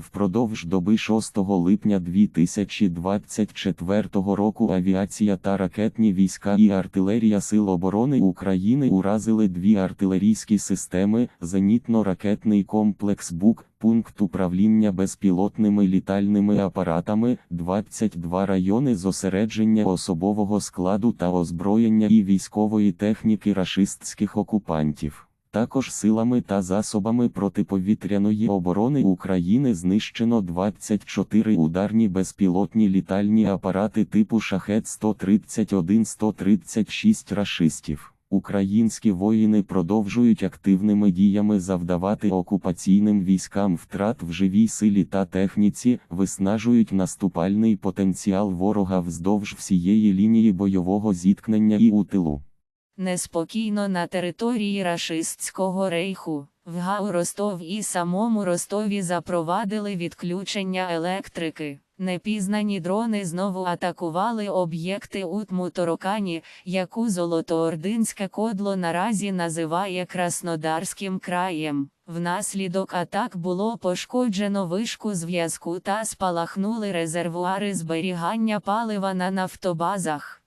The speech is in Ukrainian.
Впродовж доби 6 липня 2024 року авіація та ракетні війська і артилерія Сил оборони України уразили дві артилерійські системи, зенітно-ракетний комплекс БУК, пункт управління безпілотними літальними апаратами, 22 райони зосередження особового складу та озброєння і військової техніки рашистських окупантів. Також силами та засобами протиповітряної оборони України знищено 24 ударні безпілотні літальні апарати типу шахет 131-136 рашистів. Українські воїни продовжують активними діями завдавати окупаційним військам втрат в живій силі та техніці, виснажують наступальний потенціал ворога вздовж всієї лінії бойового зіткнення і у тилу. Неспокійно на території рашистського рейху. В ГАУ Ростов і самому Ростові запровадили відключення електрики. Непізнані дрони знову атакували об'єкти у Тмуторокані, яку Золотоординське кодло наразі називає Краснодарським краєм. Внаслідок атак було пошкоджено вишку зв'язку та спалахнули резервуари зберігання палива на нафтобазах.